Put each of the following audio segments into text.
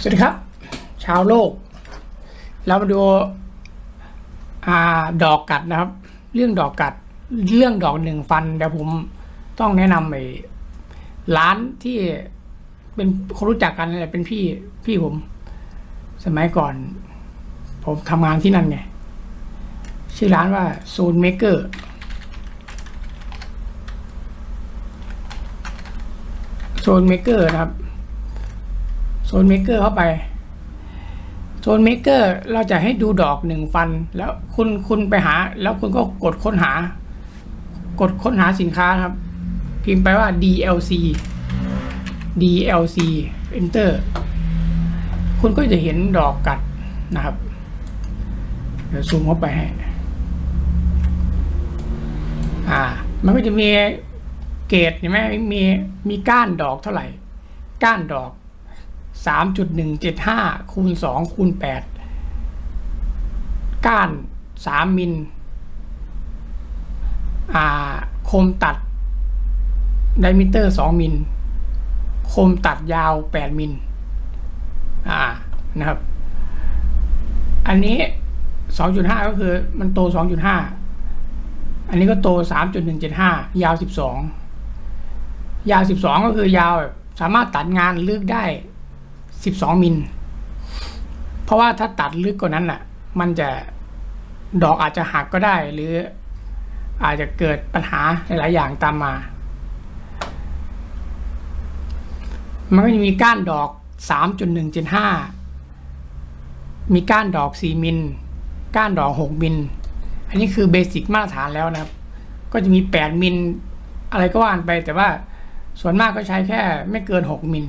สวัสดีครับ ชาวโลก เรามาดูอาดอกกัดนะครับ เรื่องดอกกัด เรื่องดอกหนึ่งฟันเดี๋ยวผมต้องแนะนำไอ้ร้านที่เป็นคนรู้จักกันนั่นแหละเป็นพี่พี่ผม สมัยก่อน ผมทำงานที่นั่นไง ชื่อร้านว่าโซนเมเกอร์โซนเมเกอร์นะครับ โซนเมเกอร์เข้าไป โซนเมเกอร์เราจะให้ดูดอกหนึ่งฟัน แล้วคุณคุณไปหา แล้วคุณก็กดค้นหา กดค้นหาสินค้าครับ พิมพ์ไปว่า DLC DLC Enter คุณก็จะเห็นดอกกัดนะครับ เดี๋ยวซูมเข้าไปให้อ่า มันก็จะมีเกรดเห็นไหมมีมีก้านดอกเท่าไหร่ ก้านดอก สามจุดหนึ่งเจ็ดห้าคูณสองคูณแปดก้านสามมิลคมตัดไดมิเตอร์สองมิล คมตัดยาวแปดมิล อ่า นะครับ อันนี้สองจุดห้าก็คือมันโตสองจุดห้าอันนี้ก็โตสามจุดหนึ่งเจ็ดห้ายาวสิบสองยาวสิบสองก็คือยาวแบบสามารถตัดงานลึกได้ สิบสองมิล เพราะว่าถ้าตัดลึกกว่านั้นน่ะ มันจะดอกอาจจะหักก็ได้ หรืออาจจะเกิดปัญหาหลายอย่างตามมา มันก็จะมีก้านดอกสามจุดหนึ่งจ็ดห้ามีก้านดอกสี่มิล ก้านดอกหกมิล อันนี้คือเบสิกมาตรฐานแล้วนะครับ ก็จะมีแปดมิล อะไรก็ว่านไป แต่ว่าส่วนมากก็ใช้แค่ไม่เกินหกมิล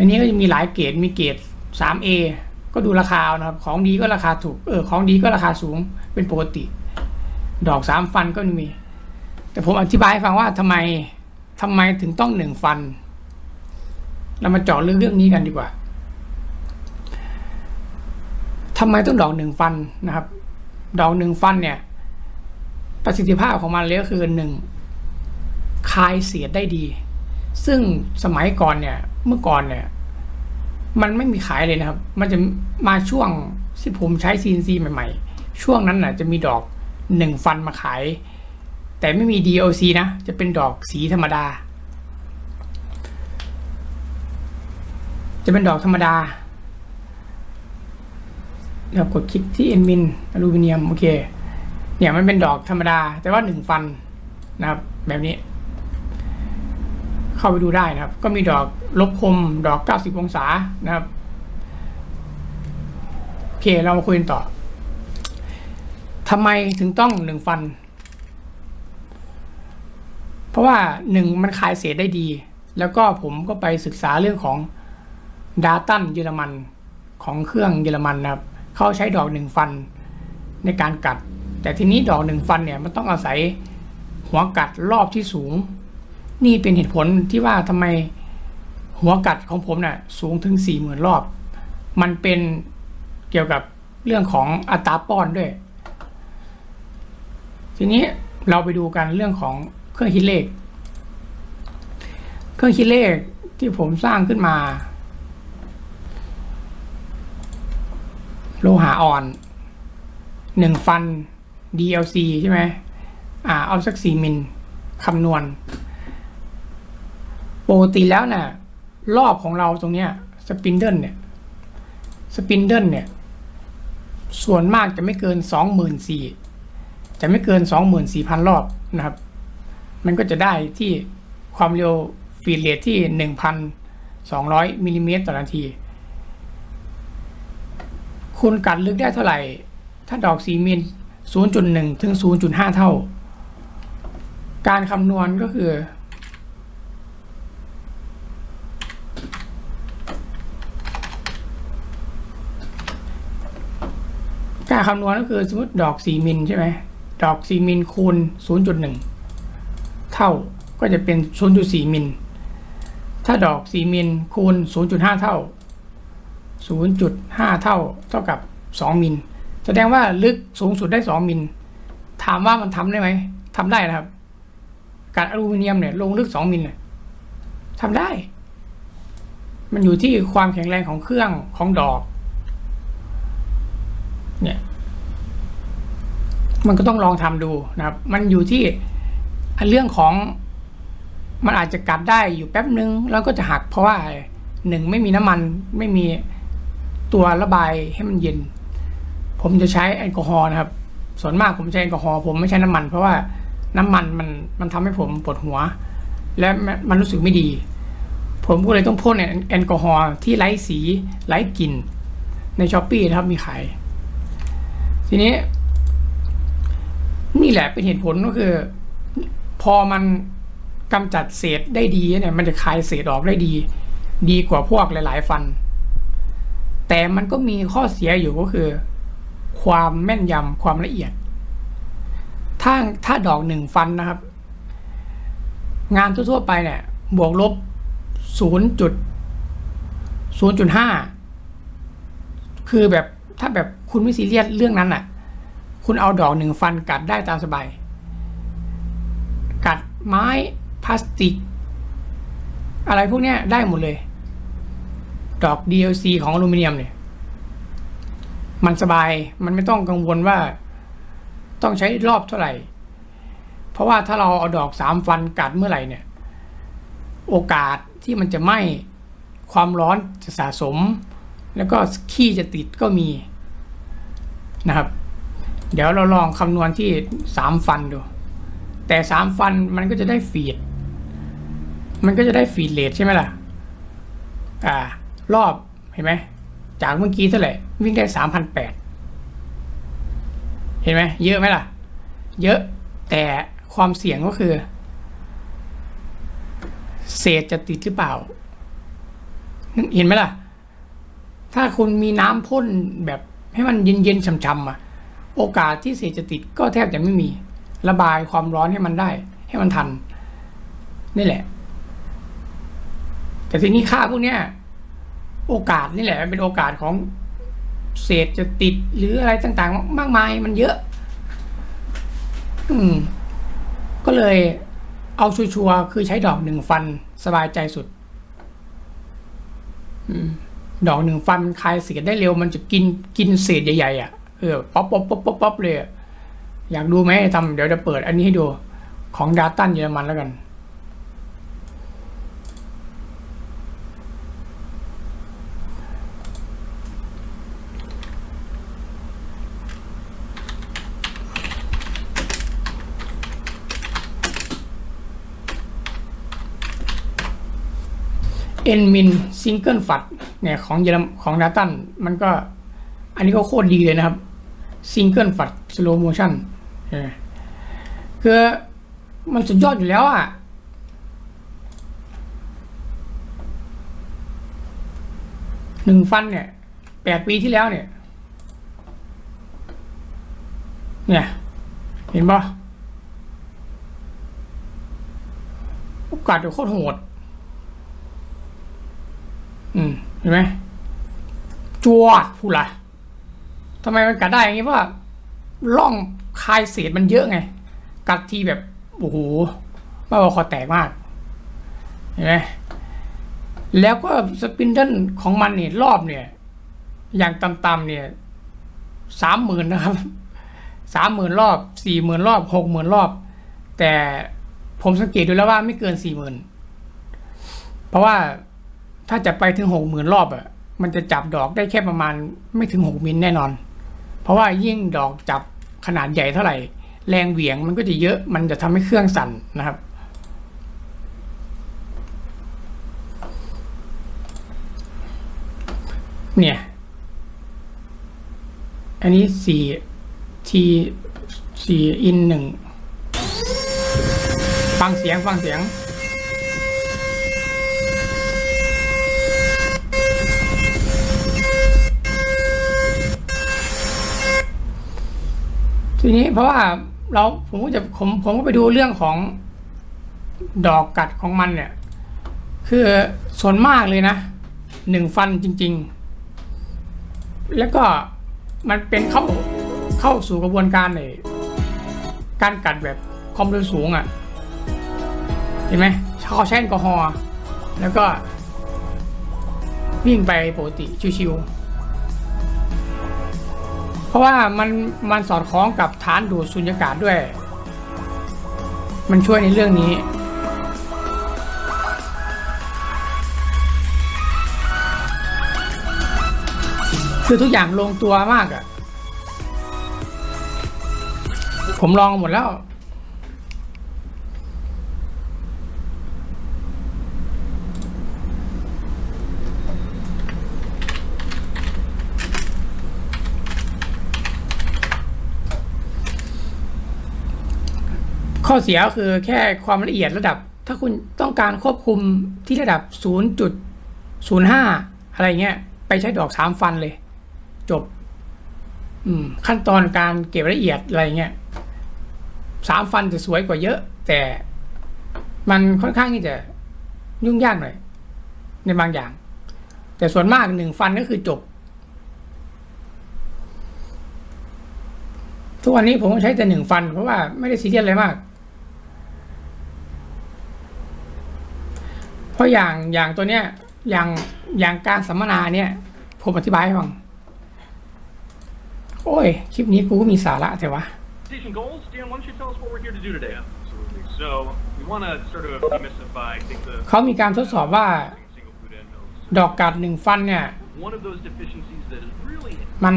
อันนี้ก็จะมีหลายเกรดมีเกรด 3A ก็ดูราคานะครับ ของดีก็ราคาถูก เออ ของดีก็ราคาสูงเป็นปกติ ดอกสามฟันก็มี แต่ผมอธิบายให้ฟังว่าทำไมทำไมถึงต้องหนึ่งฟัน เรามาเจาะลึกเรื่องนี้กันดีกว่าทำไมต้องดอกหนึ่งฟันนะครับ ดอกหนึ่งฟันเนี่ย ประสิทธิภาพของมันเลยก็คือหนึ่งคายเสียดได้ดี ซึ่งสมัยก่อนเนี่ยเมื่อก่อนเนี่ย มันไม่มีขายเลยนะครับ มันจะมาช่วงที่ผมใช้ CNC ใหม่ ๆ ช่วงนั้นน่ะจะมีดอกหนึ่งฟันมาขาย แต่ไม่มี DLC นะ จะเป็นดอกสีธรรมดา จะเป็นดอกธรรมดาเรากดคลิกที่เอนมินอลูมิเนียมโอเค เนี่ยมันเป็นดอกธรรมดา แต่ว่าหนึ่งฟันนะครับ แบบนี้ เข้าไปดูได้นะครับ ก็มีดอกลบคมดอก 90 องศานะครับ โอเคเรามาคุยกันต่อทำไมถึงต้องหนึ่งฟัน เพราะว่าหนึ่งมันคลายเศษได้ดี แล้วก็ผมก็ไปศึกษาเรื่องของดาตันเยอรมันของเครื่องเยอรมันนะครับเขาใช้ดอกหนึ่งฟันในการกัด แต่ทีนี้ดอกหนึ่งฟันเนี่ยมันต้องอาศัยหัวกัดรอบที่สูง นี่เป็นเหตุผลที่ว่าทำไมหัวกัดของผมเนี่ยสูงถึงสี่หมื่นรอบ มันเป็นเกี่ยวกับเรื่องของอัตราป้อนด้วย ทีนี้เราไปดูกันเรื่องของเครื่องคิดเลข เครื่องคิดเลขที่ผมสร้างขึ้นมา โลหะอ่อนหนึ่งฟัน DLC ใช่ไหมอ่าเอาสักสี่มิลคำนวณ ปกติแล้วนะ่ะ รอบของเราตรงเนี้ยสปินเดิลเนี่ยสปินเดิลเนี่ย ส่วนมากจะไม่เกินสองหมื่นสี่จะไม่เกินสองหมื่นสี่พันรอบนะครับ มันก็จะได้ที่ความเร็วฟีดเรทที่หนึ่งพันสองร้อยมิลลิเมตรต่อนาที คุณกัดลึกได้เท่าไหร่ ถ้าดอกสีมิลศูนย์จุดหนึ่งถึงศูนย์จุดห้าเท่า การคำนวณก็คือ การคำนวณก็คือสมมติดอก4มิลใช่ไหมดอก4มิลคูณ 0.1 เท่าก็จะเป็น 0.4 มิล ถ้าดอก 4 มิลคูณ 0.5 เท่า 0.5 เท่าเท่ากับ 2 มิล แสดงว่าลึกสูงสุดได้ 2 มิล ถามว่ามันทำได้ไหมทำได้นะครับ การอลูมิเนียมเนี่ยลงลึก 2 มิลเนี่ยทำได้ มันอยู่ที่ความแข็งแรงของเครื่องของดอก เนี่ย มันก็ต้องลองทำดูนะครับ มันอยู่ที่เรื่องของมันอาจจะกัดได้อยู่แป๊บนึง แล้วก็จะหักเพราะว่าหนึ่งไม่มีน้ำมันไม่มีตัวระบายให้มันเย็น ผมจะใช้แอลกอฮอล์นะครับ ส่วนมากผมใช้แอลกอฮอล์ผมไม่ใช้น้ำมัน เพราะว่าน้ำมันมันมันทำให้ผมปวดหัว และมันรู้สึกไม่ดี ผมก็เลยต้องพ่นแอลกอฮอล์ที่ไร้สีไร้กลิ่นในช้อปปี้นะครับมีขาย ทีนี้ นี่แหละเป็นเหตุผลก็คือ พอมันกำจัดเศษได้ดีเนี่ย มันจะคายเศษออกได้ดี ดีกว่าพวกหลาย ๆ ฟัน แต่มันก็มีข้อเสียอยู่ก็คือ ความแม่นยำความละเอียด ถ้าถ้าดอกหนึ่งฟันนะครับ งานทั่วๆไปเนี่ย บวกลบศูนย์จุดศูนย์จุดห้าคือแบบ ถ้าแบบคุณไม่ซีเรียสเรื่องนั้นอะ คุณเอาดอกหนึ่งฟันกัดได้ตามสบาย กัดไม้พลาสติก อะไรพวกเนี้ยได้หมดเลย ดอก DLC ของอลูมิเนียมเนี่ย มันสบาย มันไม่ต้องกังวลว่าต้องใช้รอบเท่าไหร่ เพราะว่าถ้าเราเอาดอกสามฟันกัดเมื่อไหร่เนี่ย โอกาสที่มันจะไหม้ความร้อนจะสะสม แล้วก็ขี้จะติดก็มี นะครับ เดี๋ยวเราลองคำนวณที่สามฟันดู แต่สามฟันมันก็จะได้ฟีด มันก็จะได้ฟีดเลทใช่ไหมล่ะ อ่า รอบเห็นไหม จากเมื่อกี้เท่าไหร่ วิ่งได้สามพันแปดเห็นไหม เยอะไหมล่ะ เยอะแต่ความเสี่ยงก็คือ เศษจะติดหรือเปล่า เห็นไหมล่ะ ถ้าคุณมีน้ำพ่นแบบ ให้มันเย็นๆช่ำๆอะโอกาสที่เศษจะติดก็แทบจะไม่มี ระบายความร้อนให้มันได้ ให้มันทัน นี่แหละ แต่ทีนี้ค่าพวกเนี้ย โอกาสนี่แหละมันเป็นโอกาสของเศษจะติดหรืออะไรต่างๆ มากมายมันเยอะ อืม ก็เลยเอาชัวร์ๆคือใช้ดอกหนึ่งฟันสบายใจสุด อืม ดอกหนึ่งฟันมันคายเศษได้เร็ว มันจะกินกินเศษใหญ่ๆอะเออป๊อปป๊อปป๊อปป๊อปป๊อปเลยอยากดูไหมทำเดี๋ยวจะเปิดอันนี้ให้ดูของดาตันเยอรมันแล้วกัน นมินซิงเกิลฟัดเนี่ยของเยอรมของดาตันมันก็อันนี้ก็โคตรดีเลยนะครับซิงเกิลฟัดสโลโมชั่นคือมันสุดยอดอยู่แล้วอะหนึ่งฟันเนี่ยแปดปีที่แล้วเนี่ย เนี่ย เห็นปะโอกาสโคตรโหด อืมเห็นไหมจวดพูดละทำไมมันกัดได้อย่างนี้เพราะว่าร่องคายเศษมันเยอะไง กัดทีแบบโอ้โหมาบอกคอแตกมากเห็นไหมแล้วก็สปินเดิลของมันเนี่ยรอบเนี่ย อย่างต่ำๆเนี่ยสามหมื่นนะครับสามหมื่นรอบสี่หมื่นรอบหกหมื่นรอบ แต่ผมสังเกตดูแล้วว่าไม่เกินสี่หมื่นเพราะว่า ถ้าจะไปถึงหกหมื่นรอบอะมันจะจับดอกได้แค่ประมาณไม่ถึงหกมิลแน่นอน เพราะว่ายิ่งดอกจับขนาดใหญ่เท่าไหร่ แรงเหวี่ยงมันก็จะเยอะมันจะทำให้เครื่องสั่นนะครับเนี่ย อันนี้สี่ทีสี่อินหนึ่ง ฟังเสียง ฟังเสียง ทีนี้เพราะว่าเราผมก็จะผมผมก็ไปดูเรื่องของดอกกัดของมันเนี่ย คือส่วนมากเลยนะหนึ่งฟันจริง ๆ แล้วก็มันเป็นเข้าเข้าสู่กระบวนการเลยการกัดแบบความเร็วสูงอะ่ะเห็นไหมเขาใช้แอลกอฮอล์แล้วก็วิ่งไปปกติชิวๆ เพราะว่ามันมันสอดคล้องกับฐานดูดสุญญากาศด้วย มันช่วยในเรื่องนี้คือทุกอย่างลงตัวมากอะ่ะ ผมลองหมดแล้ว ข้อเสียก็คือแค่ความละเอียดระดับ ถ้าคุณต้องการควบคุมที่ระดับ 0.05 อะไรเงี้ย ไปใช้ดอกสามฟันเลย จบขั้นตอนการเก็บละเอียดอะไรเงี้ยสามฟันจะสวยกว่าเยอะ แต่มันค่อนข้างที่จะยุ่งยากหน่อยในบางอย่าง แต่ส่วนมากหนึ่งฟันก็คือจบ ทุกวันนี้ผมใช้แต่หนึ่งฟัน เพราะว่าไม่ได้ซีเรียสอะไรมาก เพ ราะอย่างอย่างตัวเนี้ยอย่างอย่างการสัมมนาเนี่ย ผมอธิบายให้ฟัง โอ้ย คลิปนี้กูก็มีสาระแต่ว่า Presentation goals, Dan, why don't you tell us what we're here to do today? Absolutely. So we want to sort of demystify, I think, the เขามีการทดสอบว่า single food end mills. ดอกกัดหนึ่งฟันเนี่ย One of those deficiencies that is really มัน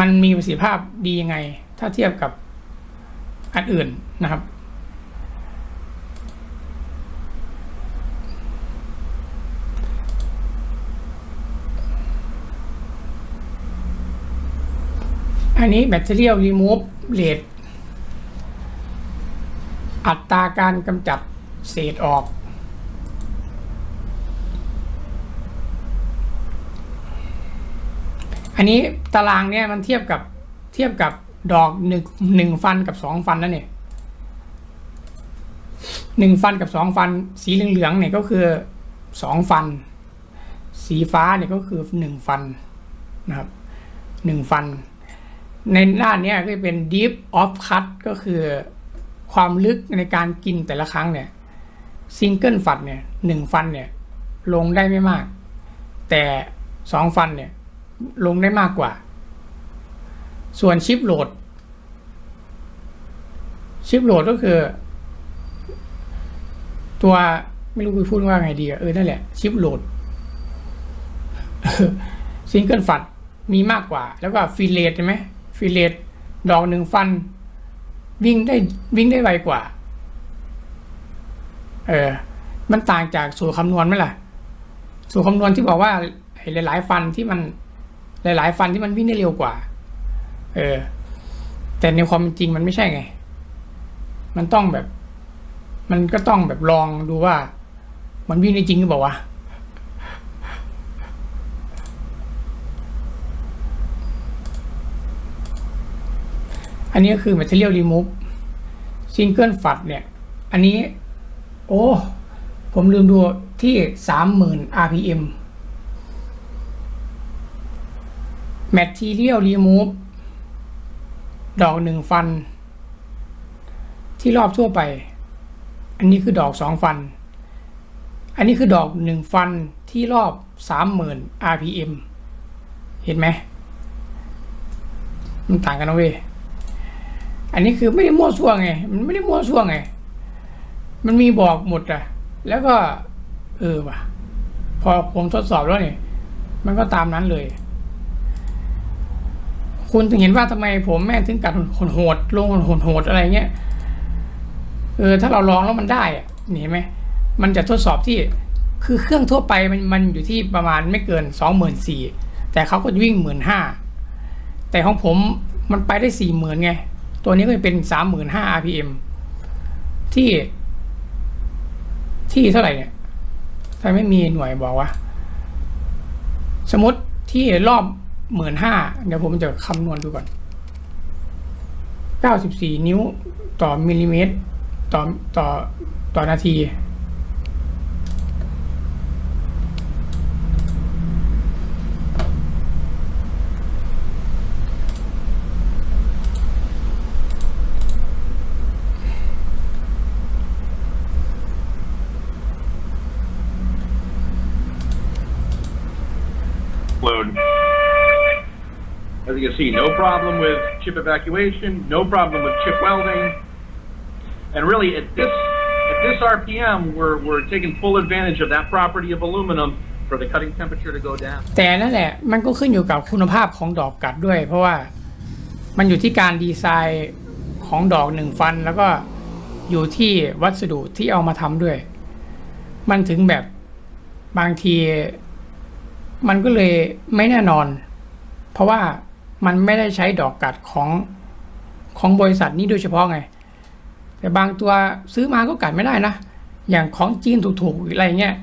มันมีประสิทธิภาพดียังไง ถ้าเทียบกับอันอื่นนะครับ อันนี้ Material Remove Rate อัตราการกำจัดเศษออก อันนี้ตารางเนี่ยมันเทียบกับเทียบกับดอกหนึ่งหนึ่งฟันกับสองฟันนั่นเนี่ยหนึ่งฟันกับสองฟัน สีเหลืองๆเนี่ยก็คือสองฟัน สีฟ้าเนี่ยก็คือหนึ่งฟันนะครับหนึ่งฟัน ในด้านนี้ก็จะเป็น deep of cut ก็คือความลึกในการกินแต่ละครั้งเนี่ย single ฟันเนี่ยหนึ่งฟันเนี่ยลงได้ไม่มาก แต่สองฟันเนี่ยลงได้มากกว่า ส่วนชิปโหลด ชิปโหลดก็คือ ตัวไม่รู้จะพูดว่าไงดีเออนั่นแหละ ชิปโหลดซิงเกิลฟัดมีมากกว่า แล้วก็ฟิเลตใช่ไหม ฟิเลตดอกหนึ่งฟัน วิ่งได้วิ่งได้ไวกว่า เออ มันต่างจากสูตรคำนวณไหมล่ะ สูตรคำนวณที่บอกว่าหลาย ๆ ฟันที่มันหลาย ๆ ฟันที่มันวิ่งได้เร็วกว่า เออ แต่ในความจริงมันไม่ใช่ไง มันต้องแบบ มันก็ต้องแบบลองดูว่า มันวิ่งได้จริงหรือเปล่าวะ อันนี้ก็คือ material remove single f u d เนี่ย อันนี้ โอ้ ผมลืมดูที่สามหมื่น rpm material remove ดอกหนึ่งฟัน ที่รอบทั่วไป อันนี้คือดอกสองฟัน อันนี้คือดอกหนึ่งฟันที่รอบสามหมื่น rpm เห็นไหม มันต่างกันนะเว้ย อันนี้คือไม่ได้มั่วซั่วไง มันไม่ได้มั่วซั่วไง มันมีบอกหมดอะแล้วก็ เออว่ะ พอผมทดสอบแล้วเนี่ยมันก็ตามนั้นเลย คุณถึงเห็นว่าทำไมผมแม่ถึงกัดโหดโหดลงโหดโหดอะไรเงี้ย เออ ถ้าเราลองแล้วมันได้อะนี่เห็นไหม มันจะทดสอบที่ คือเครื่องทั่วไปมันมันอยู่ที่ประมาณไม่เกินสองหมื่นสี่แต่เขาก็วิ่งหมื่นห้า แต่ของผมมันไปได้สี่หมื่นไง ตัวนี้ก็จะเป็นสามหมื่นห้า rpm ที่ ที่เท่าไหร่เนี่ยทำไมไม่มีหน่วยบอกว่า สมมติที่รอบหมื่นห้าเดี๋ยวผมจะคำนวณดูก่อนเก้าสิบสี่นิ้วต่อมิลลิเมตร ต่อต่อต่อนาที As you can see, no problem with chip evacuation, no problem with chip welding. And really, at this, at this RPM, we're, we're taking full advantage of that property of aluminum for the cutting temperature to go down. แต่นั่นแหละ มันก็ขึ้นอยู่กับคุณภาพของดอกกัดด้วย เพราะว่ามันอยู่ที่การดีไซน์ของดอกหนึ่งฟัน แล้วก็อยู่ที่วัสดุที่เอามาทำด้วย มันถึงแบบบางที มันก็เลยไม่แน่นอน เพราะว่า มันไม่ได้ใช้ดอกกัดของของบริษัทนี้โดยเฉพาะไง แต่บางตัวซื้อมาก็กัดไม่ได้นะ อย่างของจีนถูกๆอะไรเงี้ย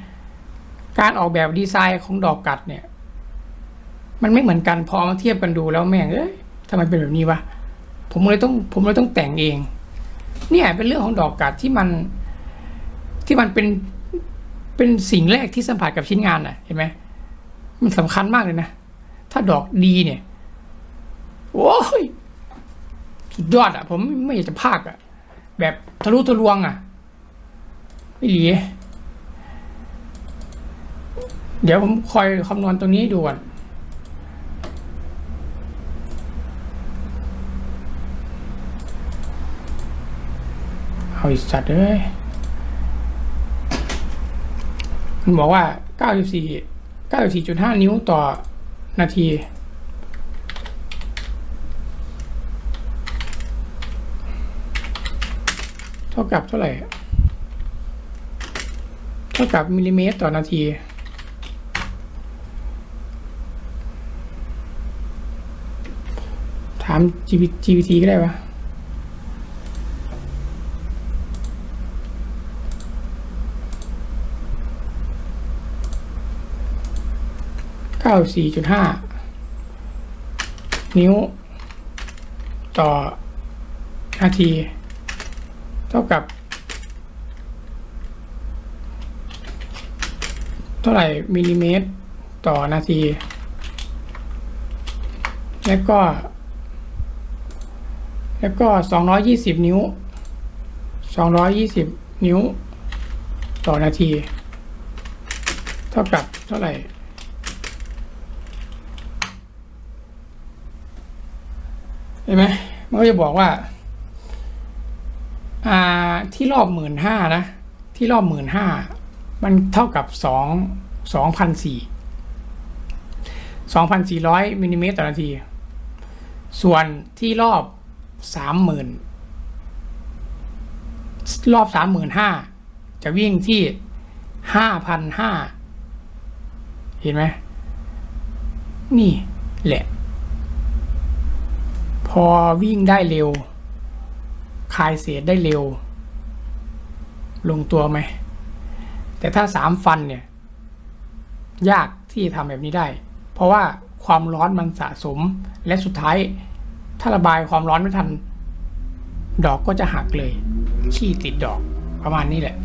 การออกแบบดีไซน์ของดอกกัดเนี่ย มันไม่เหมือนกันพอมาเทียบกันดูแล้วแม่งเอ้ยทำไมเป็นแบบนี้วะ ผมเลยต้องผมเลยต้องแต่งเอง เนี่ยเป็นเรื่องของดอกกัดที่มันที่มันเป็นเป็นสิ่งแรกที่สัมผัสกับชิ้นงานอะ เห็นไหมมันสำคัญมากเลยนะ ถ้าดอกดีเนี่ย โอ้ยสุดยอดอะ ผมไม่อยากจะพากอะ แบบทะลุทะลวงอะไม่หลีเดี๋ยวผมคอยคำนวณตรงนี้ดูก่อนเอาอีกสัตว์เอ้ยมันบอกว่า 94 94.5 นิ้วต่อนาที เท่ากับเท่าไหร่ เท่ากับมิลลิเมตรต่อนาทีถาม GPT ก็ได้ปะเก้าสี่จุดห้านิ้ว ต่อนาที เท่ากับ เท่าไหร่มิลลิเมตรต่อนาที แล้วก็ แล้วก็สองร้อยี่สิบนิ้วสองร้อยี่สิบนิ้ว ต่อนาที เท่ากับเท่าไหร่เห็นไหมมันก็จะบอกว่า อ่าที่รอบหมื่นห้านะ ที่รอบหมื่นห้ามันเท่ากับสองสองพันสี่สองพันสี่ร้อยมิลลิเมตรต่อนาที ส่วนที่รอบสามหมื่นรอบสามหมื่นห้าจะวิ่งที่ห้าพันห้าเห็นไหมนี่แหละ พอวิ่งได้เร็ว คลายเศษได้เร็ว ลงตัวไหม แต่ถ้าสามฟันเนี่ย ยากที่จะทำแบบนี้ได้ เพราะว่าความร้อนมันสะสมและสุดท้าย ถ้าระบายความร้อนไม่ทัน ดอกก็จะหักเลย ขี้ติดดอกประมาณนี้แหละ